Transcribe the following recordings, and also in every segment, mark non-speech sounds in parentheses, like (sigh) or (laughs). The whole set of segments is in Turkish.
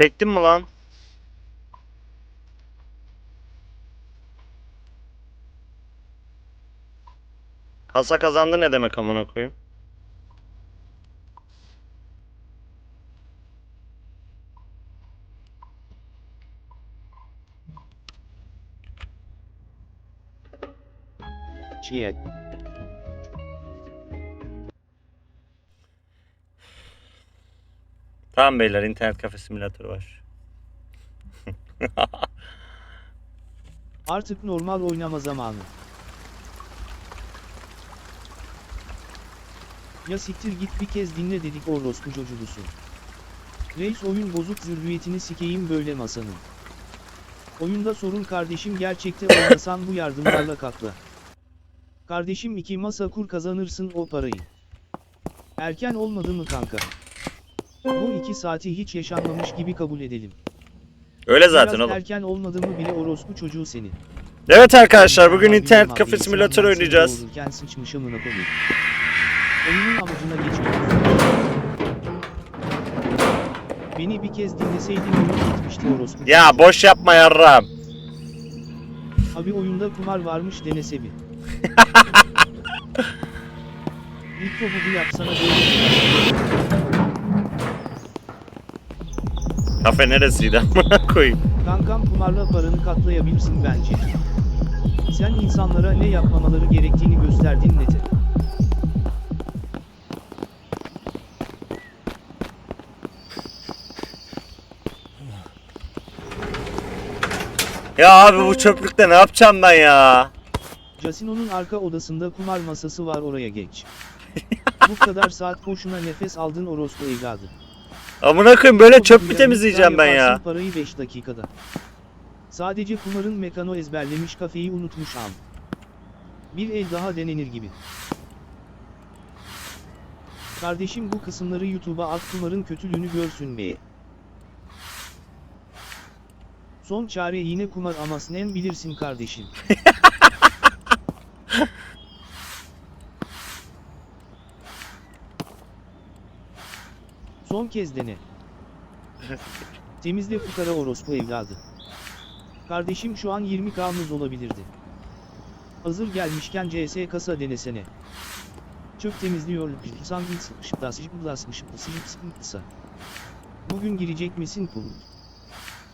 Çektin mi lan? Kasa kazandı ne demek amına koyayım? Çiğet. Tamam beyler internet kafe simülatörü var. (laughs) Artık normal oynama zamanı. Ya siktir git bir kez dinle dedik orospu çocuğusu. Reis oyun bozuk zürriyetini sikeyim böyle masanın. Oyunda sorun kardeşim gerçekte oynasan bu yardımlarla katla. Kardeşim iki masa kur kazanırsın o parayı. Erken olmadı mı kanka? Bu iki saati hiç yaşanmamış gibi kabul edelim. Öyle zaten Biraz oğlum. erken olmadı mı bile orospu çocuğu seni. Evet arkadaşlar bugün internet kafe seni oynayacağız. doğururken sıçmış amına koyayım. Oyunun amacına geçiyoruz. Beni bir kez dinleseydin oyun bitmişti orospu. Ya boş yapma yarram. Abi oyunda kumar varmış denese bir. (laughs) İlk topu bir yapsana böyle. Kafe neresiydi amına koyayım. Kankam kumarla paranı katlayabilirsin bence. Sen insanlara ne yapmamaları gerektiğini gösterdin nete. Ya abi bu çöplükte ne yapacağım ben ya? Casino'nun arka odasında kumar masası var oraya geç. Bu kadar saat boşuna nefes aldın orospu evladı. Amına koyayım böyle çöp mü temizleyeceğim ben ya? Parayı 5 dakikada. Sadece kumarın mekano ezberlemiş kafeyi unutmuş am. Bir el daha denenir gibi. Kardeşim bu kısımları YouTube'a at kumarın kötülüğünü görsün be. Son çare yine kumar ama sen bilirsin kardeşim. (laughs) Son kez dene. (laughs) Temizle fukara orospu evladı. Kardeşim şu an 20k'mız olabilirdi. Hazır gelmişken CS kasa denesene. Çöp temizliyor Bugün girecek misin kul?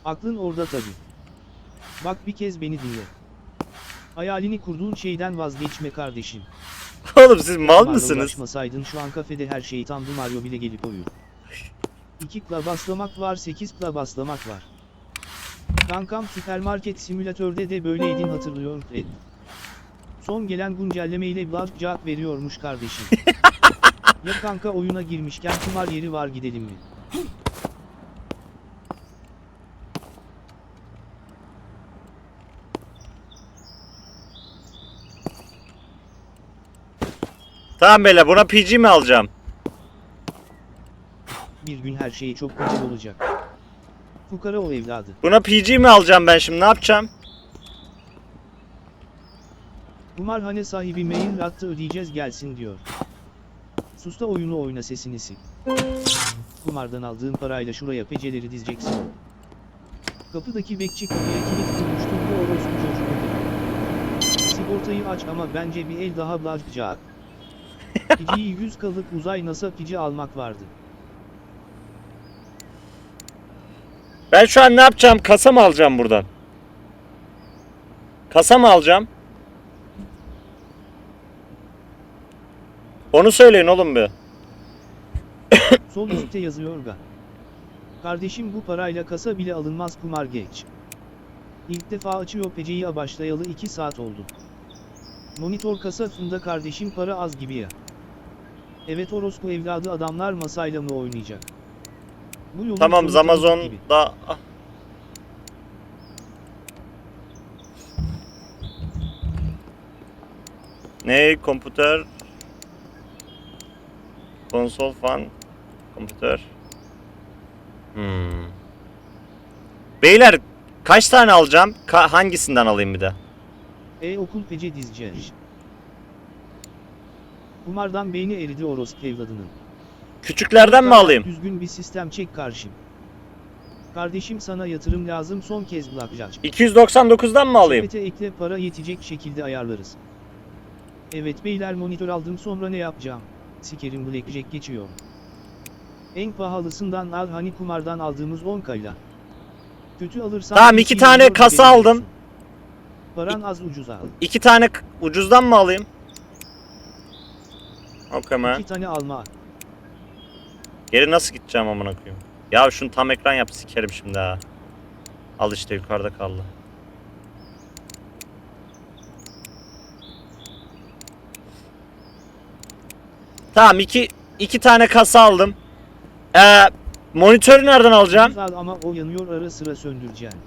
Aklın orada tabi. Bak bir kez beni dinle. Hayalini kurduğun şeyden vazgeçme kardeşim. Oğlum siz mal mısınız? uğraşmasaydın şu an kafede her şey tamdı Mario bile gelip oyun. 2 kla baslamak var 8 kla baslamak var. Kankam süpermarket simülatörde de böyleydin hatırlıyor Fred. Son gelen güncellemeyle Blackjack veriyormuş kardeşim. (laughs) ya kanka oyuna girmişken kumar yeri var gidelim mi? Tamam beyler buna PG mi alacağım? Bir gün her şey çok güzel olacak. Fukara o evladı. Buna PG mi alacağım ben şimdi ne yapacağım? Kumarhane sahibi mail attı ödeyeceğiz gelsin diyor. Susta oyunu oyna sesini sil. Kumardan aldığın parayla şuraya peceleri dizeceksin. Kapıdaki bekçi kapıya kilit kurmuştu bu orospu çocuğu. Sigortayı aç ama bence bir el daha blajcak. Piciyi 100 kalıp uzay NASA pici almak vardı. Ben şu an ne yapacağım? Kasa mı alacağım buradan? Kasa mı alacağım? Onu söyleyin oğlum bir. (coughs) Sol üstte yazıyor ga. Kardeşim bu parayla kasa bile alınmaz kumar geç. İlk defa açıyor peceyi başlayalı 2 saat oldu. Monitör kasa funda kardeşim para az gibi ya. Evet orospu evladı adamlar masayla mı oynayacak? Bu yolun Tamam sonu gibi. Amazon'da Ah. Ne? Kompüter Konsol fan Kompüter Hmm. Beyler kaç tane alacağım? Ka- hangisinden alayım bir de? E okul pece dizeceğiz. Kumardan beyni eridi orospu evladının. Küçüklerden mi alayım? Düzgün bir sistem çek karşım. Kardeşim sana yatırım lazım son kez Blackjack. 299'dan mı alayım? Sepete ekle para yetecek şekilde ayarlarız. Evet beyler monitör aldım sonra ne yapacağım? Sikerim Blackjack geçiyor. En pahalısından al hani kumardan aldığımız 10 kayla. Kötü alırsan... Tamam, iki tane kasa aldım. Paran az ucuz al. İki tane ucuzdan mı alayım? Okey mi? İki tane alma. Geri nasıl gideceğim amına koyayım? Ya şunu tam ekran yap sikerim şimdi ha. Al işte yukarıda kaldı. Tamam iki iki tane kasa aldım. Ee, monitörü nereden alacağım? Al ama o yanıyor ara sıra söndüreceksin.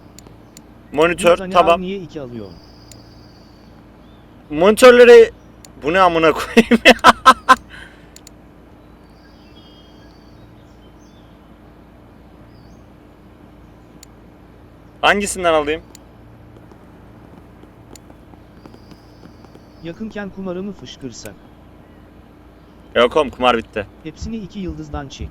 Bir Monitör tamam. niye iki alıyor? Monitörleri bu ne amına koyayım ya? (laughs) Hangisinden alayım? Yakınken kumarımı fışkırsak. Yok oğlum kumar bitti. Hepsini iki yıldızdan çek.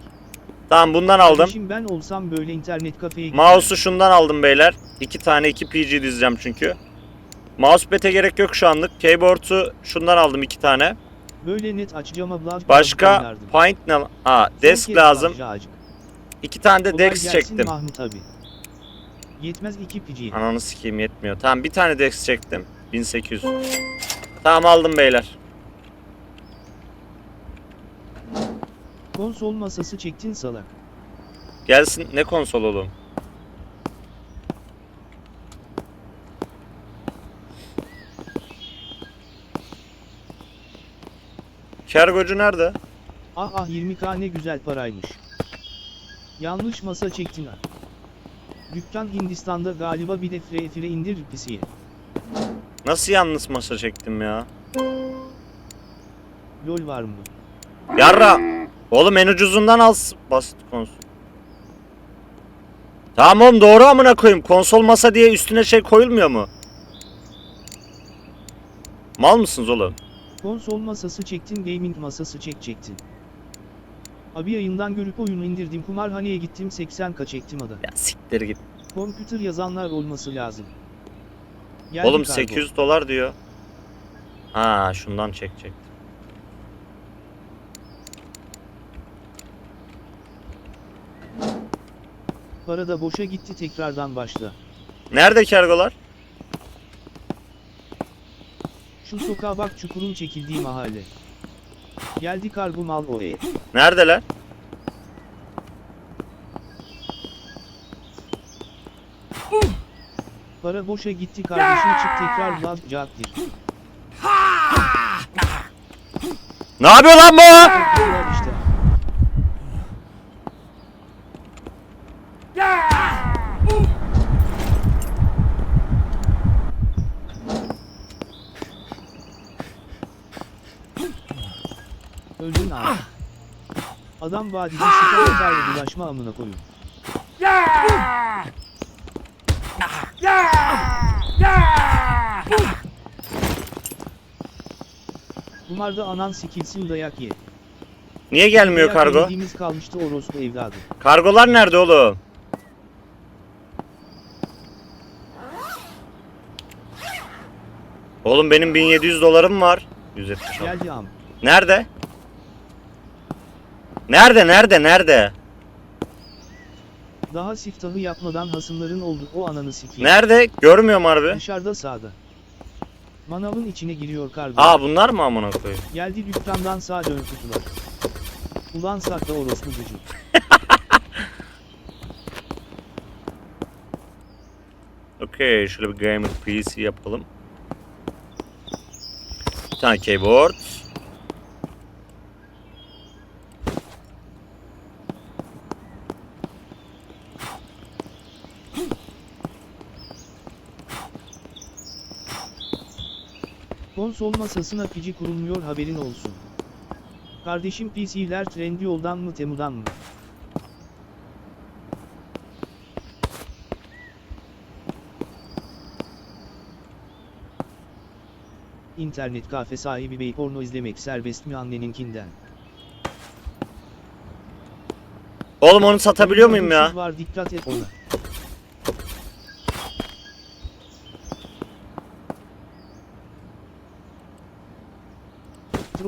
Tamam bundan aldım. Kardeşim ben olsam böyle internet kafeye giderim. Mouse'u şundan aldım beyler. İki tane 2 PG dizeceğim çünkü. Mousepad'e gerek yok şu anlık. Keyboard'u şundan aldım iki tane. Böyle net açacağıma Blood Başka. Point ne? Aa desk lazım. İki tane de gelsin çektim. Mahmut abi. Yetmez iki pici. Ananı sikeyim yetmiyor. Tamam bir tane desk çektim. 1800. Tamam aldım beyler. Konsol masası çektin salak. Gelsin ne konsol oğlum? Kergocu nerede? Ah ah 20k ne güzel paraymış. Yanlış masa çektin ha. Dükkan Hindistan'da galiba bir de fire fire indir pisiye. Nasıl yalnız masa çektim ya? Lol var mı? Yarra. Oğlum en ucuzundan al basit konsol. Tamam oğlum doğru amına koyayım. Konsol masa diye üstüne şey koyulmuyor mu? Mal mısınız oğlum? Konsol masası çektin gaming masası çekecektin. Abi yayından görüp oyunu indirdim kumarhaneye gittim 80k çektim ada. Ya siktir git. Computer yazanlar olması lazım. Geldi Oğlum kargo. 800 dolar diyor. Ha şundan çekecek. Para da boşa gitti tekrardan başla. Nerede kergolar? Şu sokağa bak çukurun çekildiği mahalle. Geldi kargo mal oraya. Neredeler? Para boşa gitti kardeşim çık tekrar cevap gir. Ne yapıyor lan bu? Tekrar işte. Öldün abi. Adam vadide sıkar atarla bulaşma amına koyun. Kumarda anan sikilsin dayak ye. Niye gelmiyor Dayak kargo? yediğimiz kalmıştı orospu evladı. Kargolar nerede oğlum? Oğlum benim 1700 dolarım var. 176. Geldi am. Nerede? Nerede nerede nerede? Daha siftahı yapmadan hasımların oldu o ananı sikeyim. Nerede? Görmüyorum harbi. Dışarıda sağda. Manavın içine giriyor kargo. Aa bunlar mı amına koyayım? Geldi dükkandan sağa dön kutular. Ulan sakla orospu gücü. (laughs) Okey şöyle bir gamer PC yapalım. Bir tane keyboard. Konsol masasına pici kurulmuyor haberin olsun. Kardeşim PC'ler trendi yoldan mı temudan mı? İnternet kafe sahibi bey porno izlemek serbest mi anneninkinden? Oğlum onu satabiliyor muyum ya? Var dikkat et ona.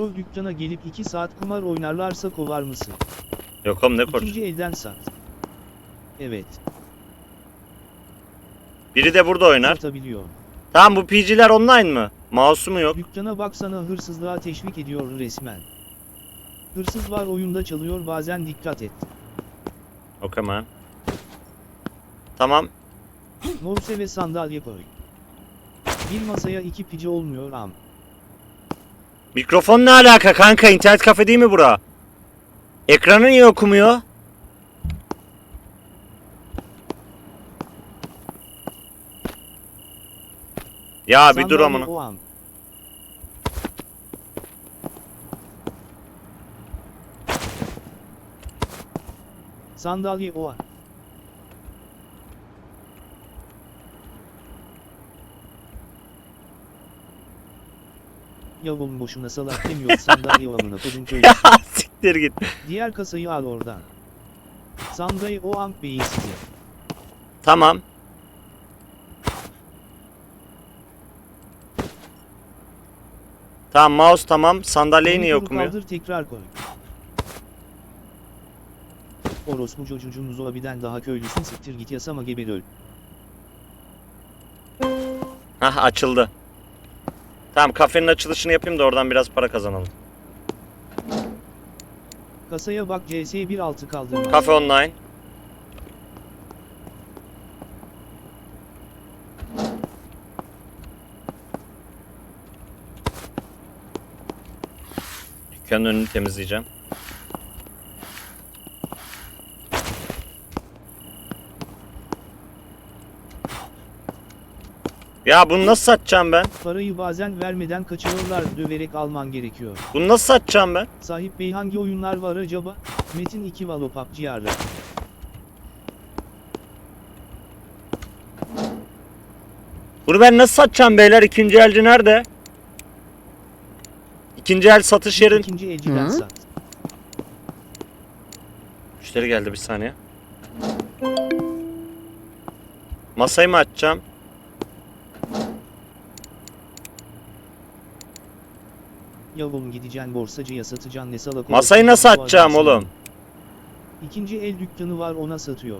Troll dükkana gelip 2 saat kumar oynarlarsa kovar mısın? Yok oğlum ne kork. İkinci elden sat. Evet, Biri de burada oynar. satabiliyor. Tamam bu PG'ler online mı? Mouse'u mu yok? Dükkana baksana hırsızlığa teşvik ediyor resmen. Hırsız var oyunda çalıyor bazen dikkat et. Okay man. Tamam. Morse ve sandalye koy. Bir masaya iki pici olmuyor am. Mikrofon ne alaka kanka? İnternet kafe değil mi bura? Ekranı niye okumuyor? Ya bir dur amına. Sandalye o am. Yavrum boşuna salak demiyor sandalye o amına kodum köylü. Ya (laughs) siktir git. Diğer kasayı al oradan. Sandalye o am beyin size. Tamam. Tamam mouse tamam. Sandalyeyi niye okumuyor? Kaldır tekrar koy. Orospu çocuğunuz abiden daha köylüsün siktir git yasama geber öl. Hah açıldı. Tamam kafenin açılışını yapayım da oradan biraz para kazanalım. Kasaya bak CS 1.6 kaldırma. Kafe online. Dükkanın önünü temizleyeceğim. Ya bunu nasıl satacağım ben? Parayı bazen vermeden kaçırıyorlar döverek alman gerekiyor. Bunu nasıl satacağım ben? Sahip bey hangi oyunlar var acaba? Metin 2 Valo PUBG yarra. Bunu ben nasıl satacağım beyler? İkinci elci nerede? İkinci el satış yerin. İkinci elciden Hı? sat. Müşteri geldi bir saniye. Masayı mı açacağım? Yavrum gideceksin borsacıya satacaksın ne salak Masayı nasıl adamsın. oğlum? İkinci el dükkanı var ona satıyor.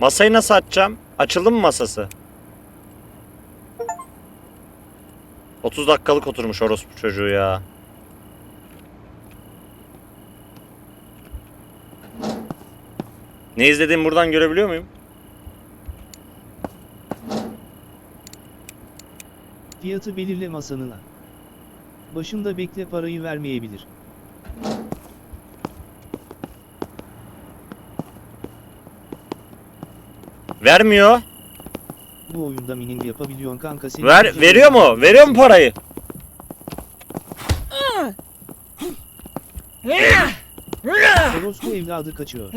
Masayı nasıl açacağım? Açıldı mı masası? 30 dakikalık oturmuş orospu çocuğu ya. Ne izlediğimi buradan görebiliyor muyum? Fiyatı belirle masanına. Başında bekle parayı vermeyebilir. Vermiyor. Bu oyunda mining yapabiliyorsun kanka senin Ver veriyor mu? Veriyor mu parayı? Orospu evladı kaçıyor.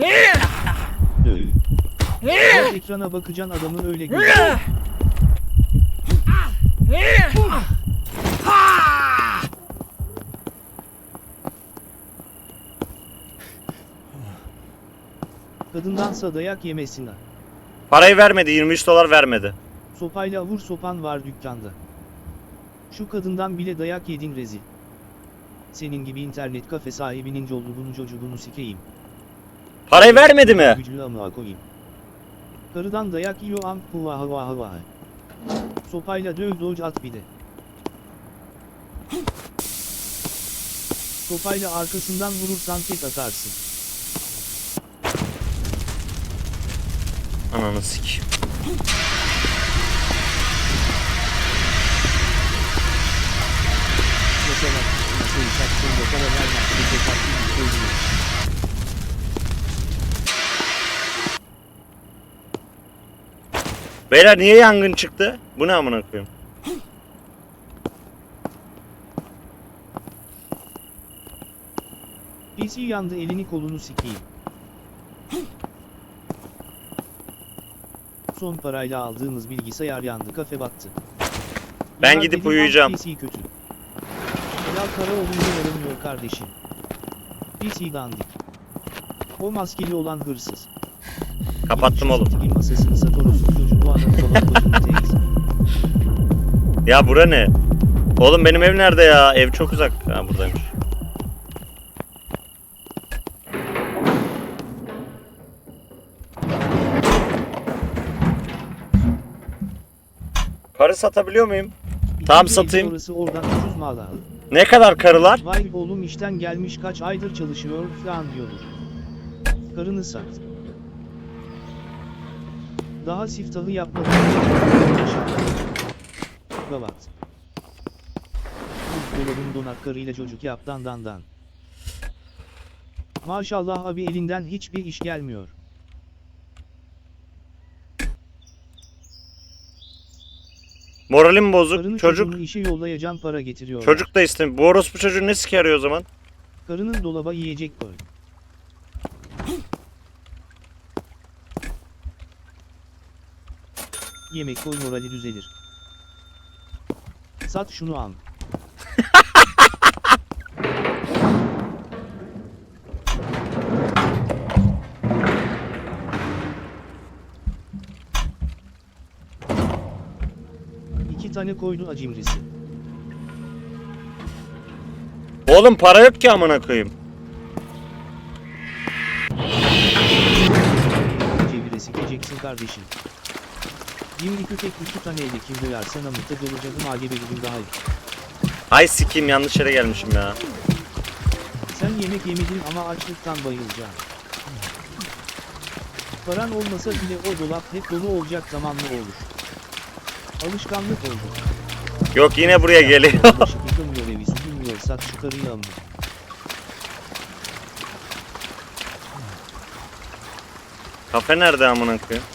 Döv. Ekrana bakacaksın adamı öyle gör. Kadındansa dayak yemesin ha. Parayı vermedi. 23 dolar vermedi. Sopayla vur sopan var dükkanda. Şu kadından bile dayak yedin rezil. Senin gibi internet kafe sahibinin yolluğunu çocuğunu sikeyim. Parayı vermedi mi? Güclü amına koyayım. Karıdan dayak yiyor am huva hava hava. Sopayla döv doj at bir de. Sopayla arkasından vurursan tek atarsın. Ananı sik. Yaşamak, nasıl saçma para vermez, bir de tatlı bir söylüyor. Beyler niye yangın çıktı? Bu ne amına koyayım? PC yandı elini kolunu sikeyim. Son parayla aldığımız bilgisayar yandı kafe battı. Ben Yanar gidip dedim, uyuyacağım. PC kötü. Helal kara olunca yaramıyor kardeşim. PC dandik. O maskeli olan hırsız. Kapattım oğlum. Bir masasını Satoros'un çocuğu bu (laughs) başını teyze. Ya bura ne? Oğlum benim ev nerede ya? Ev çok uzak. Ha buradaymış. Karı satabiliyor muyum? Tamam, satayım. Orası oradan ucuz mal al. Ne kadar karılar? Vay oğlum işten gelmiş kaç aydır çalışıyor falan diyordur. Karını sat. Daha siftahı yapmadım. Babat. Dolabın donak karıyla çocuk yap dan dan dan. Maşallah abi elinden hiçbir iş gelmiyor. Moralim bozuk. Karını Çocuk çocuğunu işe yollayacağım para getiriyor. çocuk da istemiyor. Bu orospu çocuğu ne sike arıyor o zaman? Karının dolaba yiyecek koy. Yemek koy morali düzelir. Sat şunu al. Tane koydu acimrisi. Oğlum para yok ki amına koyayım. Çeviresi geceksin kardeşim. Dimdik köpek iki tane eli kim duyarsa namıkta dolacağım age veririm daha iyi. Ay sikeyim yanlış yere gelmişim ya. Sen yemek yemedin ama açlıktan bayılacaksın. Paran olmasa bile o dolap hep dolu olacak zamanlı olur. Alışkanlık oldu. Yok yine buraya geliyor. Bulaşık yıkamıyor evi süpürmüyor sat şu karıyı alma. Kafe nerede amına koyayım?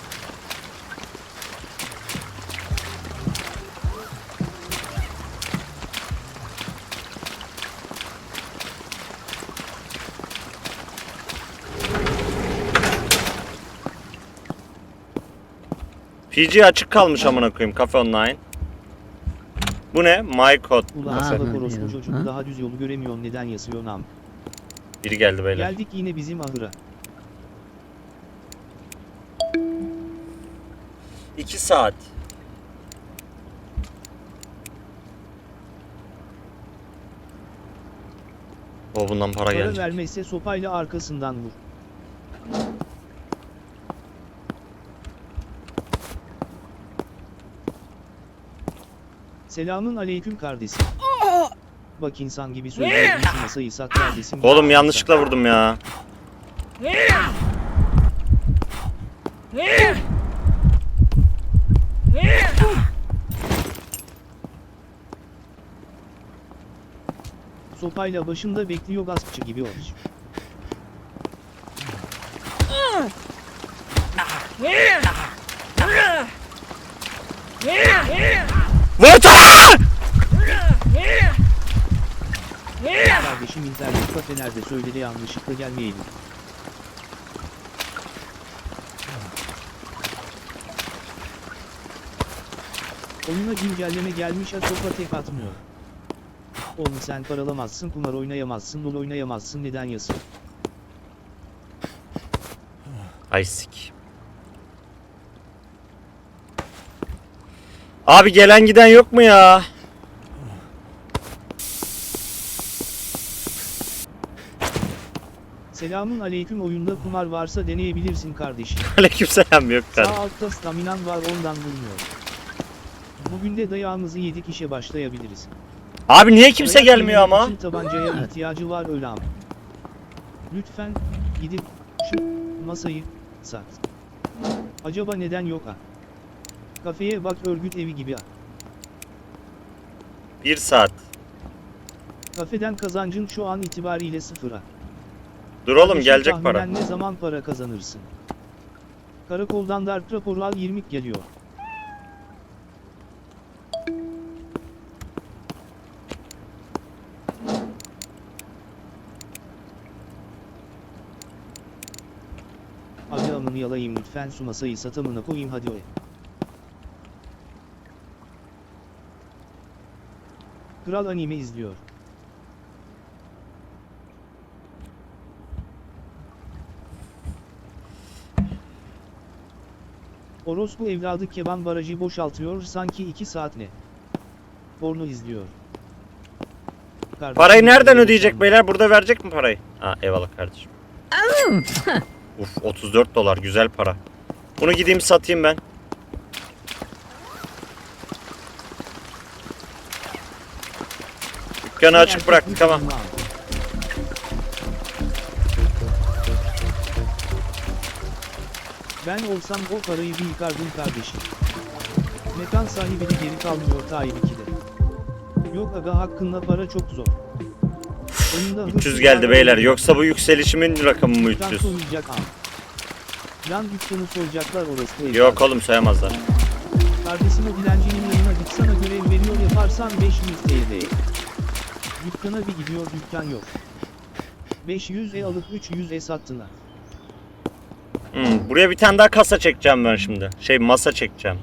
PG açık kalmış amına koyayım kafe online. Bu ne? My code. Ulan ha, orospu çocuk Ha? daha düz yolu göremiyorsun neden yasıyor nam. Biri geldi beyler. Geldik yine bizim ahıra. 2 saat. O bundan para Para gelecek. vermezse sopayla arkasından vur. Selamın aleyküm kardeşim. Bak insan gibi söylüyorum şu masayı sat kardeşim. Oğlum yanlışlıkla vurdum ya. Sopayla başında bekliyor gaspçı gibi olmuş. Vurta! Kardeşim internet kafe nerede söyledi yanlışlıkla gelmeyelim. Oyuna güncelleme gelmiş ha sopa tek atmıyor. Oğlum sen paralamazsın, kumar oynayamazsın, dol oynayamazsın neden yasın? Ay sik. Abi gelen giden yok mu ya? Selamun aleyküm oyunda kumar varsa deneyebilirsin kardeşim. (laughs) Aleykümselam yok Sağ kardeşim. altta staminan var ondan vurmuyor. Bugün de dayağımızı yedik işe başlayabiliriz. Abi niye kimse Dayak gelmiyor ama? için tabancaya ihtiyacı var öyle ama. Lütfen gidip şu masayı sat. Acaba neden yok ha? Kafeye bak örgüt evi gibi ha. Bir saat. Kafeden kazancın şu an itibariyle sıfıra. Dur oğlum Kardeşim gelecek para. tahminen ne zaman para kazanırsın? Karakoldan darp raporu al 20 geliyor. Abi amını yalayayım lütfen su masayı satamına koyayım hadi oya. Kral anime izliyor. Orospu evladı keban barajı boşaltıyor sanki 2 saat ne? Porno izliyor. Kardeşim, Parayı nereden ödeyecek beyler? Burada verecek mi parayı? Ha eyvallah kardeşim. (laughs) Uf 34 dolar güzel para. Bunu gideyim satayım ben. Dükkanı açık bıraktık ama. Ben olsam o parayı bir yıkardım kardeşim. Mekan sahibi de geri kalmıyor Tayyip 2'de. Yok aga hakkında para çok zor. Oyunda 300 hırsız geldi beyler. Yoksa bu yükselişimin rakamı mı Dükkan 300? soyulacak am. Yan dükkanı soyacaklar orası. Yok oğlum sayamazlar. Kardeşim o dilencinin yanına git sana görev veriyor yaparsan 500 TL. Dükkana bir gidiyor dükkan yok. 500'e alıp 300'e sattılar. Hmm, buraya bir tane daha kasa çekeceğim ben şimdi. Şey masa çekeceğim.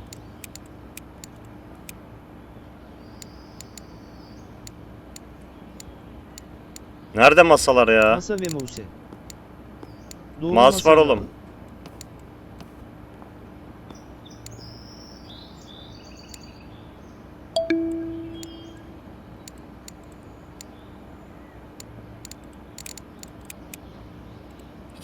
Nerede masalar ya? Masa ve mouse. Doğru Mouse masa var oğlum.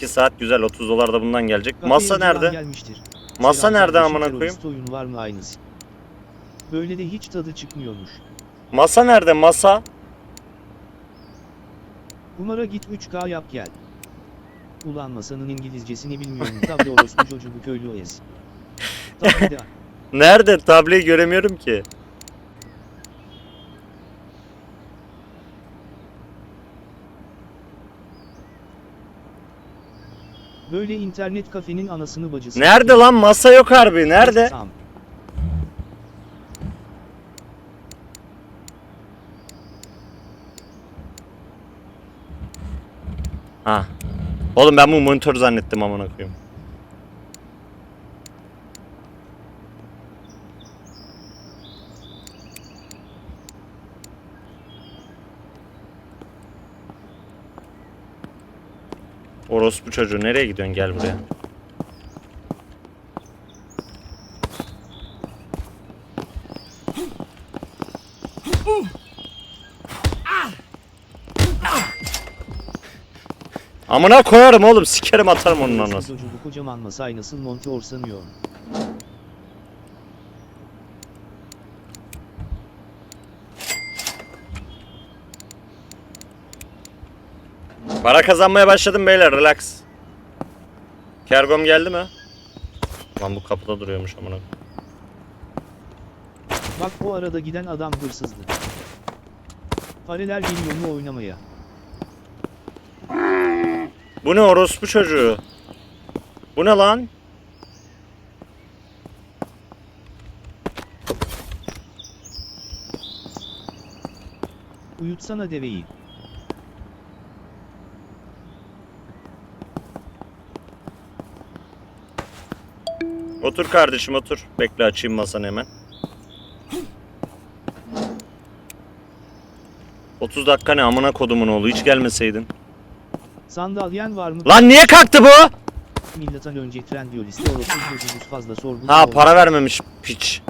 İki saat güzel 30 dolar da bundan gelecek. Kafeye Masa nerede? Gelmiştir. Masa Selam nerede kardeşim, amına koyayım? terörist oyunu var mı aynısı? Böyle de hiç tadı çıkmıyormuş. Masa nerede? Masa. Kumara git 3K yap gel. Ulan masanın İngilizcesini bilmiyorum tabi orospu çocuğu bu köylü oyası. (laughs) Tabi de. Nerede? Tableyi göremiyorum ki. Böyle internet kafenin anasını bacısı. Nerede lan? Masa yok harbi. Nerede? Sam. Ha. Oğlum ben bu monitör zannettim amına koyayım. Orospu çocuğu nereye gidiyorsun gel buraya. Amına koyarım oğlum sikerim atarım onun anasını. çocuğu bu kocaman masayı nasıl monitör sanıyor? Para kazanmaya başladım beyler relax. Kergom geldi mi? Lan bu kapıda duruyormuş amına. Bak o arada giden adam hırsızdı. Fareler geliyor mu oynamaya? Bu ne orospu çocuğu? Bu ne lan? Uyutsana deveyi. Otur kardeşim otur. Bekle açayım masanı hemen. 30 dakika ne amına kodumun oğlu hiç gelmeseydin. Sandalyen var mı? Lan niye kalktı bu? Milattan önce Trendyoliste orospu çocuğumuz fazla sorgu. Ha para vermemiş piç.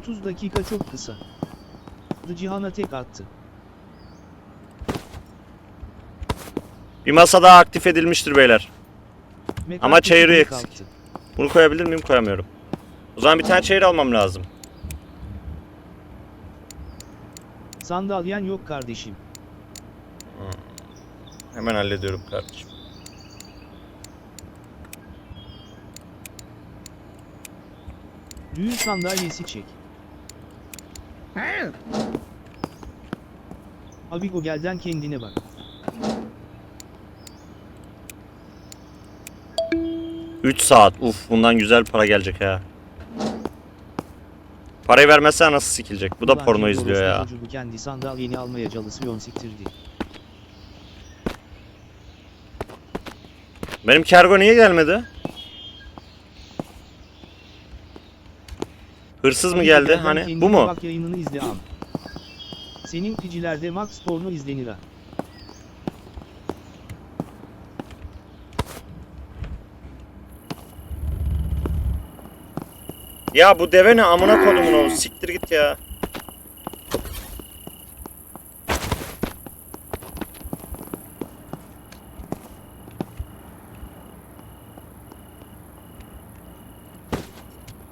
...30 dakika çok kısa. The Cihan'a tek attı. Bir masa daha aktif edilmiştir beyler. Mekan Ama çayırı eksik. kalktı. Bunu koyabilir miyim? Koyamıyorum. O zaman bir tane çayır almam lazım. Sandalyen yok kardeşim. Hemen hallediyorum kardeşim. Düğün sandalyesi çek. Abigo gelden kendine bak. Üç saat. Uf bundan güzel para gelecek ha. Parayı vermezsen nasıl sikilecek? Bu da Ulan porno şimdi izliyor orospu ya. çocuğu kendi sandalyeni almaya çalışıyor siktirdi. Benim kargo niye gelmedi? Hırsız mı geldi? Hani bu mu? Bak yayınını izle am. Senin picilerde Max porno izlenir ha. Ya bu deve ne amına kodumun oğlu siktir git ya.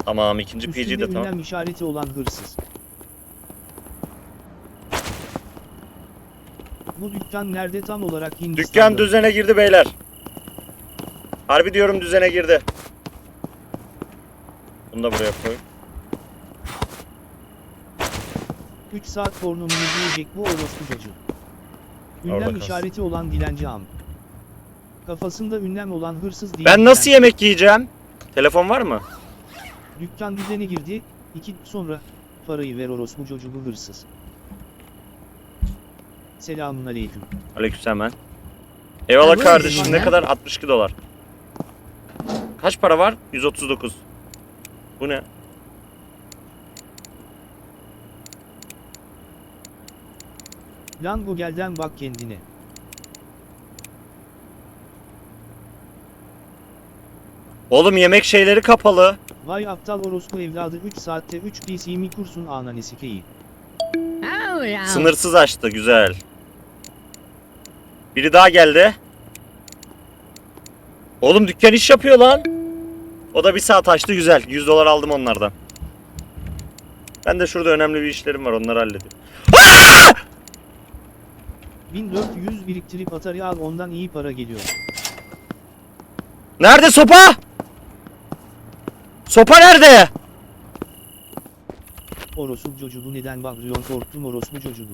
Tamam ikinci PG de tamam. işareti olan hırsız. Bu dükkan nerede tam olarak Hindistan'da? Dükkan düzene girdi beyler. Harbi diyorum düzene girdi. Bunu da buraya koy. 3 saat pornomu izleyecek bu orospu çocuğu. Orada Ünlem kalsın. işareti olan dilenci am. Kafasında ünlem olan hırsız değil. Ben nasıl yemek yiyeceğim? Telefon var mı? Dükkan düzene girdi. 2 sonra parayı ver orospu çocuğu hırsız. Selamun aleyküm. Aleykümselam ben. Eyvallah kardeşim. Ne kadar? 62 dolar. Kaç para var? 139. Bu ne? Lan Google'den bak kendine. Oğlum yemek şeyleri kapalı. Vay aptal orospu evladı 3 saatte 3 PC mi kursun ananı sikeyi. Sınırsız açtı. Güzel. Biri daha geldi. Oğlum dükkan iş yapıyor lan. O da bir saat açtı. Güzel. 100 dolar aldım onlardan. Ben de şurada önemli bir işlerim var. Onları halledeyim. 1400 biriktirip Atari al ondan iyi para geliyor. Nerede sopa? Sopa nerede? Orospu çocuğu neden bağırıyorsun korktum orospu çocuğu.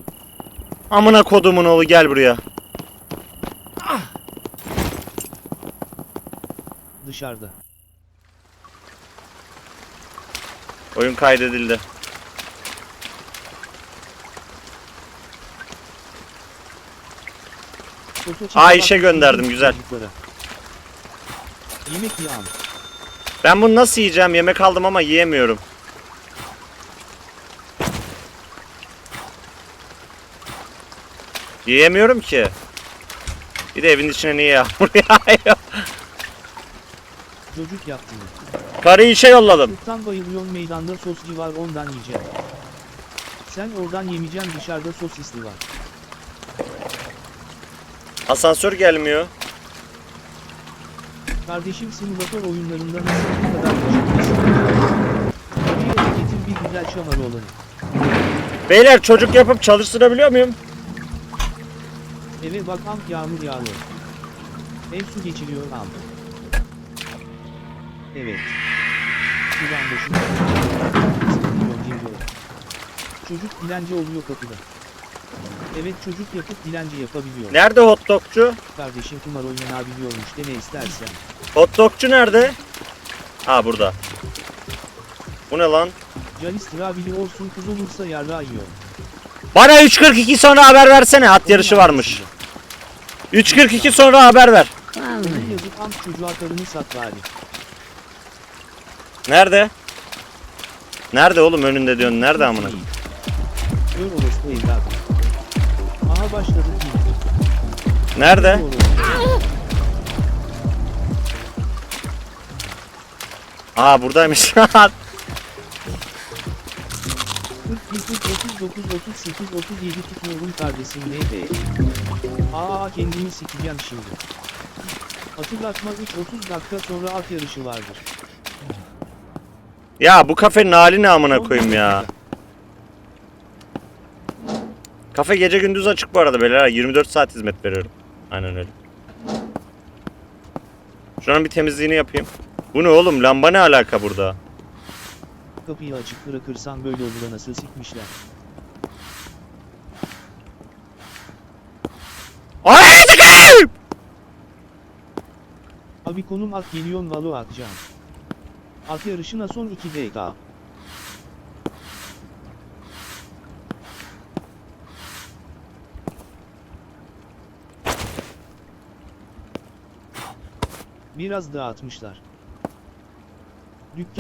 Amına kodumun oğlu gel buraya. Dışarıda. Oyun kaydedildi. Bak, gönderdim, güzel. Yemek yağım. Ben bunu nasıl yiyeceğim? Yemek aldım ama yiyemiyorum. Yiyemiyorum ki. Bir de evin içine niye yağmur (laughs) yağıyor? Çocuk yaptığını. Karıyı işe yolladım. Çocuktan bayılıyorsun meydanda soslu var ondan yiyeceğim. Sen oradan yemeyeceğim dışarıda sosisli var. Asansör gelmiyor. Kardeşim simülatör oyunlarında nasıl bu kadar başarılısın? Bir yere getir bir güzel şamarı olanı. Beyler çocuk yapıp çalıştırabiliyor muyum? Eve bak amp yağmur yağıyor. Ev su geçiriyor amp. Evet. Sudan boşuna. Çocuk dilenci oluyor kapıda. Evet çocuk yapıp dilenci yapabiliyor. Nerede hot dogcu? Kardeşim kumar oynanabiliyormuş dene istersen. Hot dogcu nerede? Ha burada. Bu ne lan? Canis Trabili olsun kız olursa yarrağı yiyor. Bana 3.42 sonra haber versene. At yarışı varmış. arkasında. 3.42 sonra haber ver. Onu Lovely. yazıp amp çocuğa karını sat bari. Nerede? Nerede oğlum önünde diyorsun? Nerede amına? İyi. Gör orospu evladım. Aha başladı yine. Nerede? Orospu. Aa buradaymış. 41, 39, 38, 37 tutmuyorum kardeşim ne be? Aa kendimi sikeceğim şimdi. Hatırlatma 3-30 dakika sonra at yarışı vardır. ya bu kafenin hali ne amına koyayım ya. Kafe gece gündüz açık bu arada beyler. 24 saat hizmet veriyorum. Aynen öyle. Şuranın bir temizliğini yapayım. Bu ne oğlum? Lamba ne alaka burada? Kapıyı açık bırakırsan böyle olur nasıl sikmişler. Ay çıkayım! Abi konum at geliyon valo atacağım. At yarışına son 2 dakika. Biraz dağıtmışlar. Dükkan